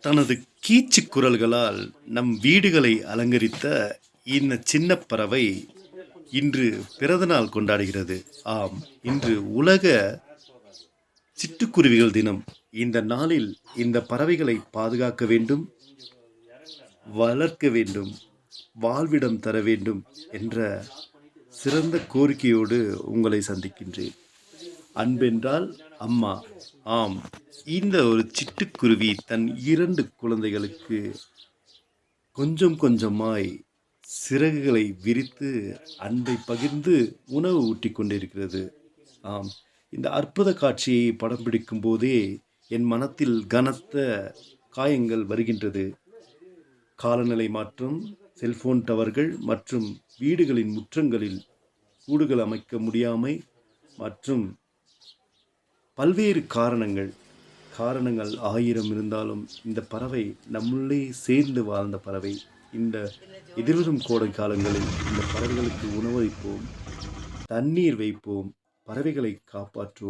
தனது கீச்சு குரல்களால் நம் வீடுகளை அலங்கரித்த இந்த சின்ன பறவை இன்று பிறந்தநாள் கொண்டாடுகிறது. ஆம் இன்று உலக சிட்டுக்குருவிகள் தினம். இந்த நாளில் இந்த பறவைகளை பாதுகாக்க வேண்டும் வளர்க்க வேண்டும் வாழ்விடம் தர வேண்டும் என்ற சிறந்த கோரிக்கையோடு உங்களை சந்திக்கின்றேன். அன்பென்றால் அம்மா. ஆம். இந்த ஒரு சிட்டுக்குருவி தன் இரண்டு குழந்தைகளுக்கு கொஞ்சம் கொஞ்சமாய் சிறகுகளை விரித்து அன்பை பகிர்ந்து உணவு ஊட்டிக் கொண்டிருக்கிறது. ஆம். இந்த அற்புத காட்சியை படம் பிடிக்கும் போதே என் மனத்தில் கனத்த காயங்கள் வருகின்றது. காலநிலை மாற்றம் செல்போன் டவர்கள் மற்றும் வீடுகளின் முற்றங்களில் கூடுகள் அமைக்க முடியாமை மற்றும் பல்வேறு காரணங்கள் காரணங்கள் ஆயிரம் இருந்தாலும் இந்த பறவை நம்முள்ளே சேர்ந்து வாழ்ந்த பறவை. இந்த எதிர்வரும் கோடை காலங்களில் இந்த பறவைகளுக்கு உணவளிப்போம் தண்ணீர் வைப்போம் பறவைகளை காப்பாற்றுவோம்.